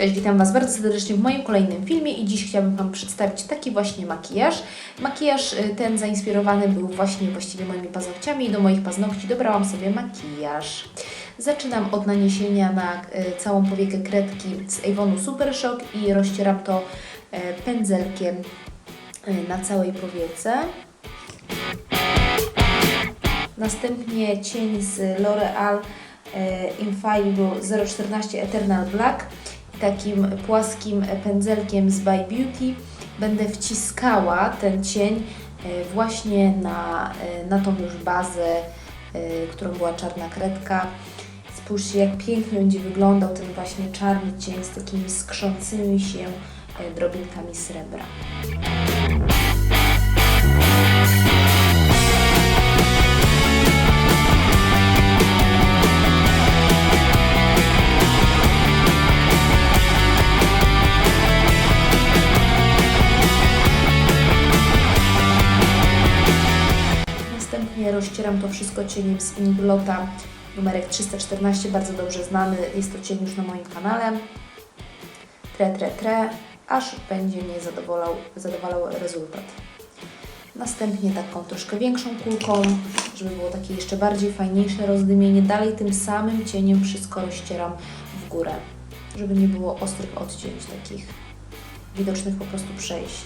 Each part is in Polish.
Cześć, witam Was bardzo serdecznie w moim kolejnym filmie i dziś chciałabym Wam przedstawić taki właśnie makijaż. Makijaż y, ten zainspirowany był właśnie właściwie moimi paznokciami i do moich paznokci dobrałam sobie makijaż. Zaczynam od naniesienia na y, całą powiekę kredki z Avonu Super Shock i rozcieram to y, pędzelkiem na całej powiece. Następnie cień z L'Oreal Infallible 014 Eternal Black takim płaskim pędzelkiem z By Beauty będę wciskała ten cień e, właśnie na, e, na tą już bazę, e, którą była czarna kredka. Spójrzcie, jak pięknie będzie wyglądał ten właśnie czarny cień z takimi skrzącymi się drobinkami srebra. To wszystko cieniem z Inglota numerek 314, bardzo dobrze znany. Jest to cień już na moim kanale. Tre, tre, tre, aż będzie mnie zadowalał, zadowalał rezultat. Następnie taką troszkę większą kulką, żeby było takie jeszcze bardziej fajniejsze rozdymienie. Dalej tym samym cieniem wszystko rozcieram w górę, żeby nie było ostrych odcięć takich widocznych po prostu przejść.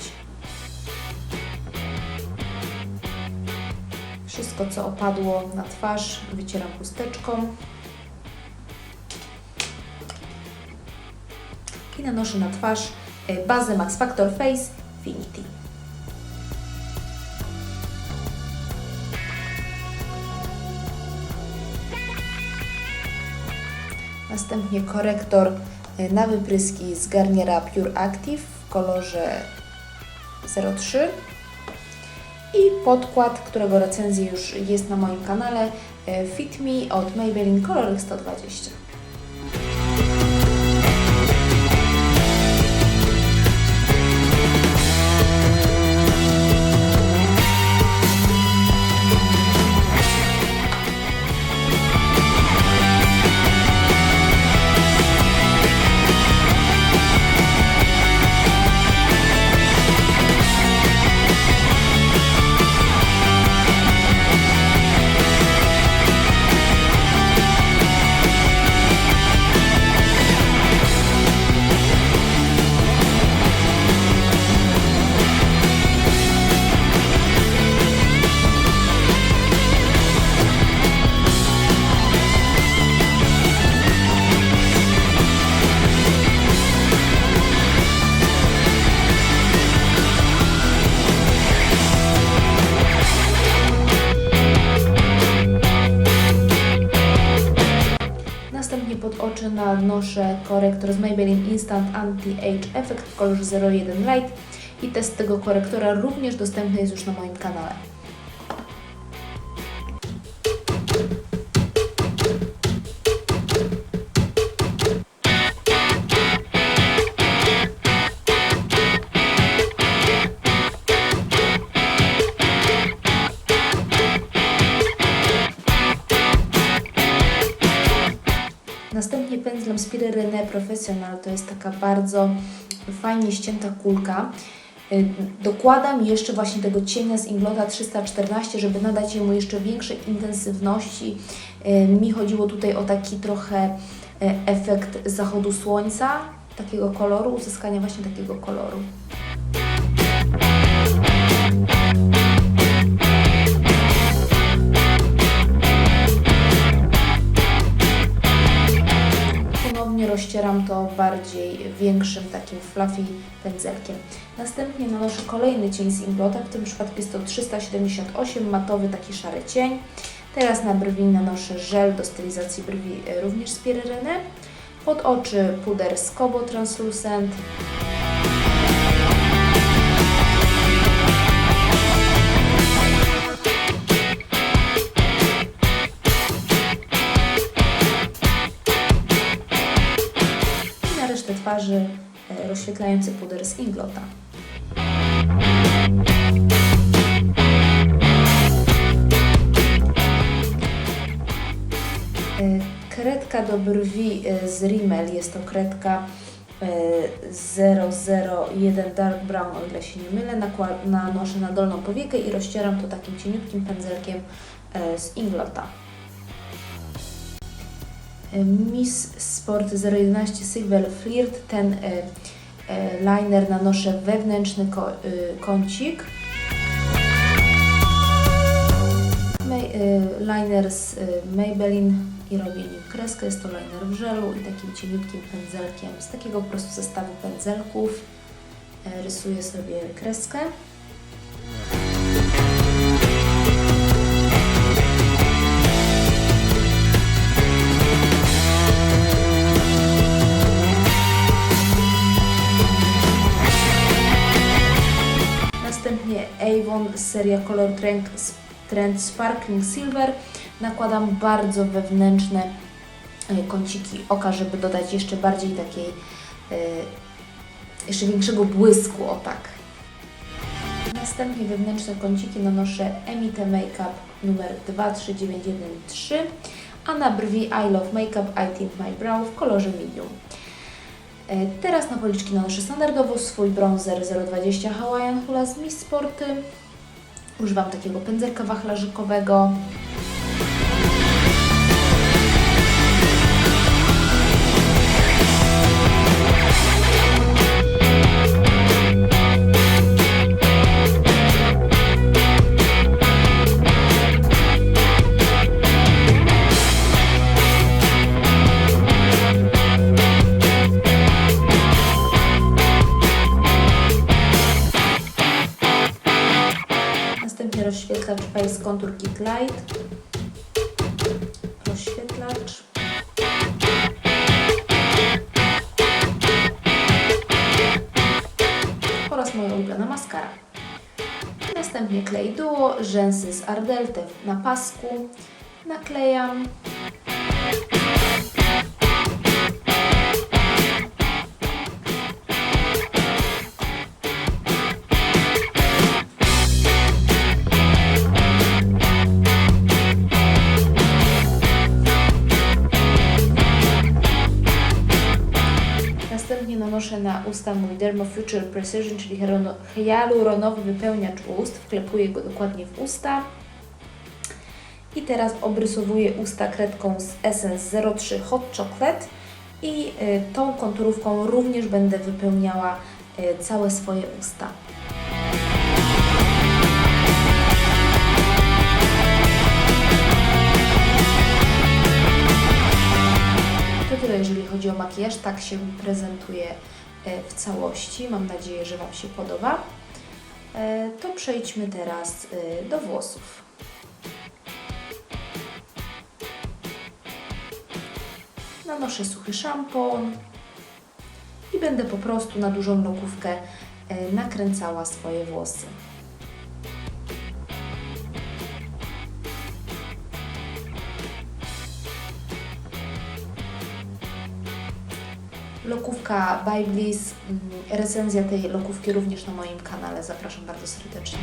Wszystko, co opadło na twarz, wycieram chusteczką. I nanoszę na twarz e, bazę Max Factor Face Finity. Następnie korektor e, na wypryski z Garniera Pure Active w kolorze 03 i podkład, którego recenzja już jest na moim kanale e, Fit Me od Maybelline Color 120. nanoszę korektor z Maybelline Instant Anti-Age Effect w kolorze 01 Light i test tego korektora również dostępny jest już na moim kanale. Następnie pędzlem Spirerene Professional to jest taka bardzo fajnie ścięta kulka. Y, Dokładam jeszcze właśnie tego cienia z Inglota 314, żeby nadać jemu jeszcze większej intensywności. Y, Mi chodziło tutaj o taki trochę y, efekt zachodu słońca, takiego koloru, uzyskania właśnie takiego koloru. Rozcieram to bardziej większym takim fluffy pędzelkiem. Następnie nanoszę kolejny cień z Inglota, w tym przypadku jest to 378, matowy taki szary cień. Teraz na brwi nanoszę żel do stylizacji brwi e, również z Pierrenne. Pod oczy puder z Kobo Translucent. Twarzy e, rozświetlający puder z Inglota. E, Kredka do brwi e, z Rimmel jest to kredka e, 001 Dark Brown, o ile się nie mylę, nanoszę na dolną powiekę i rozcieram to takim cieniutkim pędzelkiem z Inglota. E, Miss Sport 011 Silver Flirt, ten e, e, liner nanoszę wewnętrzny y, kącik. Liner z Maybelline i robię nim kreskę. Jest to liner w żelu i takim cieniutkim pędzelkiem z takiego po prostu zestawu pędzelków e, rysuję sobie kreskę. Następnie Avon seria Color Trend, Sparkling Silver. Nakładam bardzo wewnętrzne e, kąciki oka, żeby dodać jeszcze bardziej takiej, e, jeszcze większego błysku, o tak. Następnie wewnętrzne kąciki nanoszę Emite Makeup numer 23913, a na brwi I Love Makeup I Tint My Brow w kolorze medium. E, Teraz na policzki nanoszę standardowo swój bronzer 020 Hawaiian Hula z Miss Sporty. Używam takiego pędzelka wachlarzykowego. Następnie rozświetlacz Face Contour Kit Light. Rozświetlacz. Oraz moja ulubiona maskara. Następnie klej duo, rzęsy z Ardelte na pasku. Naklejam. Usta mój Dermo Future Precision, czyli hialuronowy wypełniacz ust. Wklepuję go dokładnie w usta. I teraz obrysowuję usta kredką z Essence 03 Hot Chocolate. I y, tą konturówką również będę wypełniała y, całe swoje usta. To tyle, jeżeli chodzi o makijaż. Tak się prezentuje w całości. Mam nadzieję, że Wam się podoba. E, To przejdźmy teraz e, do włosów. Nanoszę suchy szampon i będę po prostu na dużą lokówkę e, nakręcała swoje włosy. Lokówka by Bliss. mm, Recenzja tej lokówki również na moim kanale. Zapraszam bardzo serdecznie.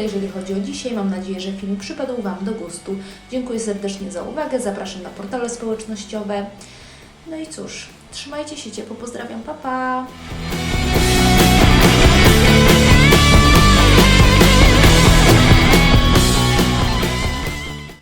Tyle, jeżeli chodzi o dzisiaj. Mam nadzieję, że film przypadł Wam do gustu. Dziękuję serdecznie za uwagę. Zapraszam na portale społecznościowe. No i cóż, trzymajcie się ciepło. Pozdrawiam. Pa, pa!